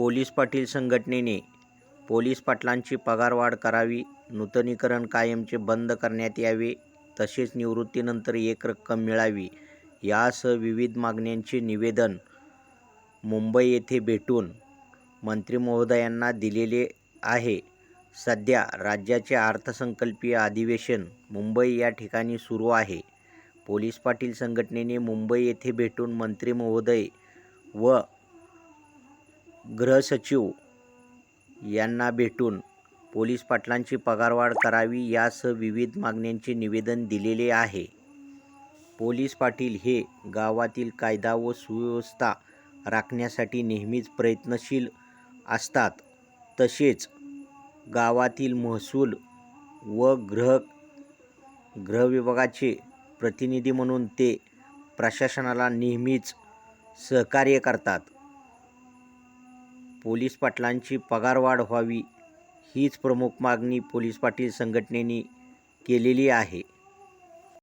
Police Patil संघटनेने police पाटलांची पगारवाढ करावी नूतनीकरण कायमचे बंद करण्यात यावे तसेच निवृत्तीनंतर एक रक्कम मिळावी यासह विविध मागण्यांचे निवेदन मुंबई येथे भेटून मंत्री महोदयांना दिलेले आहे. सध्या राज्याचे अर्थसंकल्पीय अधिवेशन मुंबई या ठिकाणी सुरू आहे. पोलीस पाटील संघटनेने मुंबई येथे भेटून मंत्री महोदय व गृहसचिव यांना भेटून पोलीस पाटलांची पगारवाढ करावी यासह विविध मागण्यांचे निवेदन दिलेले आहे. पोलीस पाटील हे गावातील कायदा व सुव्यवस्था राखण्यासाठी नेहमीच प्रयत्नशील असतात. तसेच गावातील महसूल व गृह गृहविभागाचे प्रतिनिधी म्हणून ते प्रशासनाला नेहमीच सहकार्य करतात. पोलीस पाटलांची पगारवाढ व्हावी हीच प्रमुख मागणी पोलीस पाटील संघटनेने केलेली आहे.